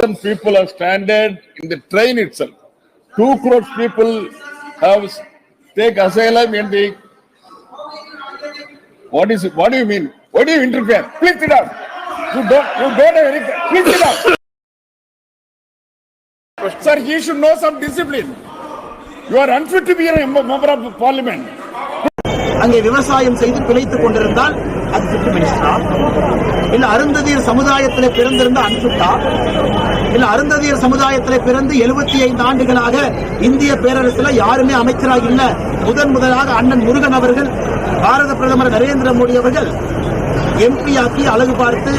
thousand people have stranded in the train itself. Two crores people have take asylum in the. What is it? What do you mean? What do you interfere? Please sit down. You don't. You don't have any. Please sit down. Sir, he should know some discipline. You are unfit to be a member of parliament. அங்கே விவசாயம் செய்து பிழைத்துக் கொண்டிருந்தால் அது fit மினிஸ்டரா இல்ல அருந்ததியர் சமுதாயத்தில் பிறந்திருந்த அன்சுட்டா இல்ல அருந்ததியர் சமுதாயத்தில் பிறந்து 75 ஐந்து ஆண்டுகளாக இந்திய பேரரசுல யாருமே அமைச்சராக இல்ல. முதன் முதலாக அண்ணன் முருகன் அவர்கள் பாரத பிரதமர் நரேந்திர மோடி அவர்கள் எம்பி ஆக்கி அழகு பார்த்து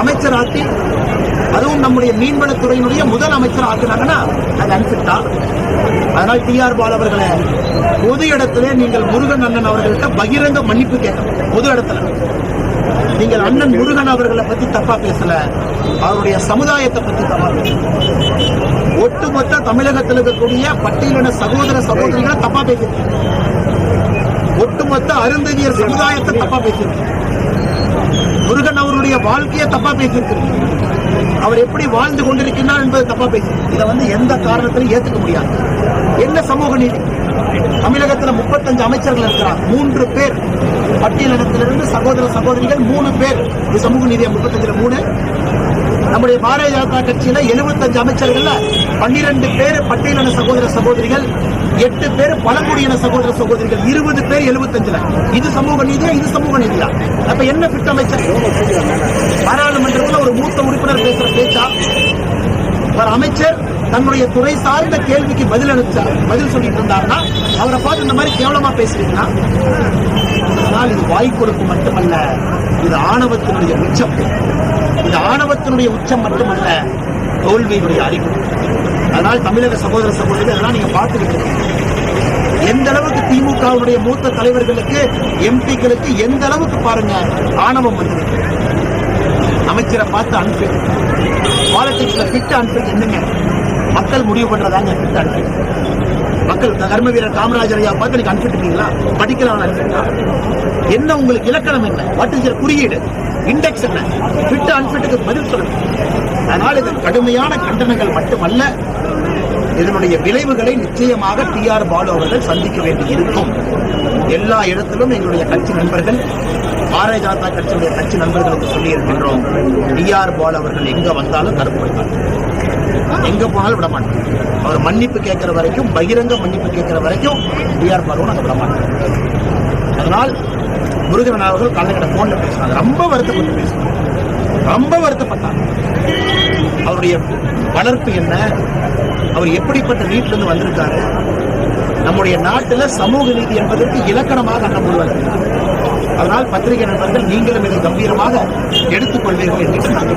அமைச்சராக்கி அதுவும் நம்முடைய மீன்வளத்துறையினுடைய முதல் அமைச்சர் ஆக்குனாங்கன்னா அது அனுப்பிட்டா அதனால் டி ஆர் பால் அவர்களை பொது இடத்துல நீங்கள் முருகன் அண்ணன் அவர்கள்ட்ட பகிரங்க மன்னிப்பு கேட்கணும் பொது இடத்துல. நீங்கள் அண்ணன் முருகன் அவர்களை பத்தி தப்பா பேசல. அவருடைய சமுதாயத்தை பத்தி தப்பா பேசல. ஒட்டுமொத்த தமிழகத்தில் இருக்கக்கூடிய பட்டியலின சகோதர சகோதரிகளை தப்பா பேசிருக்கீங்க ஒட்டுமொத்த அருந்ததியர் சமுதாயத்தை தப்பா பேசிருக்கீங்க முருகன் அவருடைய வாழ்க்கையை தப்பா பேசியிருக்கிறீங்க அவர் எப்படி வாழ்ந்து கொண்டிருக்கிறார் என்பது தப்பா பேசி இதை வந்து எந்த காரணத்திலும் ஏத்துக்க முடியாது. என்ன சமூக நீதி? தமிழகத்துல முப்பத்தஞ்சு அமைச்சர்கள் இருக்கிறார். மூன்று பேர். பட்டியலகத்திலிருந்து சகோதர சகோதரிகள் மூணு பேர். இது சமூக நீதியா முப்பத்தஞ்சுல மூணு. நம்முடைய பாரதிய ஜனதா கட்சியில 75 அமைச்சர்கள்ல பன்னிரண்டு பேர் பட்டியலின சகோதர சகோதரிகள் எட்டு பேர் பழங்குடியின சகோதர சகோதரிகள் இருபது பேர் 75ல இது சமூக நீதியா? இது சமூக நீதியா? அப்ப என்ன பிட் அமைச்சர் பாராளுமன்றத்தில் ஒரு மூத்த உறுப்பினர் ஒரு அமைச்சர் தன்னுடைய துறை சார்ந்த கேள்விக்கு பதில் அளிச்சா பதில் சொல்லிட்டு இருந்தாருன்னா அவரை பார்த்து இந்த மாதிரி கேவலமா பேசுறீங்கன்னா ஆனால் இது வாய் கொடுப்பு மட்டுமல்ல இது ஆணவத்தினுடைய உச்சம். இது ஆணவத்தினுடைய உச்சம் மட்டுமல்ல தோல்வியினுடைய அறிகுறி. அதனால் தமிழக சகோதர சகோதரிகள் அதெல்லாம் நீங்க பார்த்துக்கிட்டு இருக்கீங்க எந்த அளவுக்கு திமுகவுடைய மூத்த தலைவர்களுக்கு எம்பிக்களுக்கு எந்த அளவுக்கு பாருங்க ஆணவம் வந்திருக்கு அமைச்சரை பார்த்து அனுப்பி பாலிடிக்ஸ்ல ஃபிட் அனுப்பி என்னங்க? மக்கள் முடிவு பண்றதாங்க ஃபிட் அனுப்பி மக்கள் கர்ம வீரர் காமராஜர் ஐயா பார்த்து நீங்க அனுப்பிட்டுருக்கீங்களா படிக்கலாம் அனுப்பிட்டா என்ன உங்களுக்கு இலக்கணம் என்ன? வாட் இஸ் குறியீடு? இண்டெக்ஸ் என்ன? ஃபிட் அன்ஃபிட்டுக்கு பதில் சொல்லணும் அதனால் இது கடுமையான கண்டனங்கள் மட்டுமல்ல இதனுடைய விளைவுகளை நிச்சயமாக டி ஆர் பாலு அவர்கள் சந்திக்க வேண்டி இருக்கும் எல்லா இடத்திலும் எங்களுடைய கட்சி நண்பர்கள் பாரதிய ஜனதா கட்சியுடைய கட்சி நண்பர்களுக்கு சொல்லி இருக்கின்றோம் டிஆர் பால் அவர்கள் எங்க வந்தாலும் தடுப்பு எங்க போனாலும் விட மாட்டோம் அவர் மன்னிப்பு கேட்கிற வரைக்கும் பகிரங்க மன்னிப்பு கேட்கிற வரைக்கும் டிஆர் பாலும் நாங்கள் விட மாட்டோம். அதனால் முருகன் அவர்கள் கலைஞர போன்ல பேசினாங்க. ரொம்ப வருத்தப்பட்டு பேசினாங்க. ரொம்ப வருத்தப்பட்டாங்க. அவருடைய வளர்ப்பு என்ன? அவர் எப்படிப்பட்ட வீட்டில இருந்து வந்திருக்காரு? நம்முடைய நாட்டில் சமூக நீதி என்பதற்கு இலக்கணமாக அண்ணன் முருகன் இருக்கிறார். அதனால் பத்திரிகை நண்பர்கள் நீங்களும் இதை கம்பீரமாக எடுத்துக்கொள்வீர்கள் என்று நான்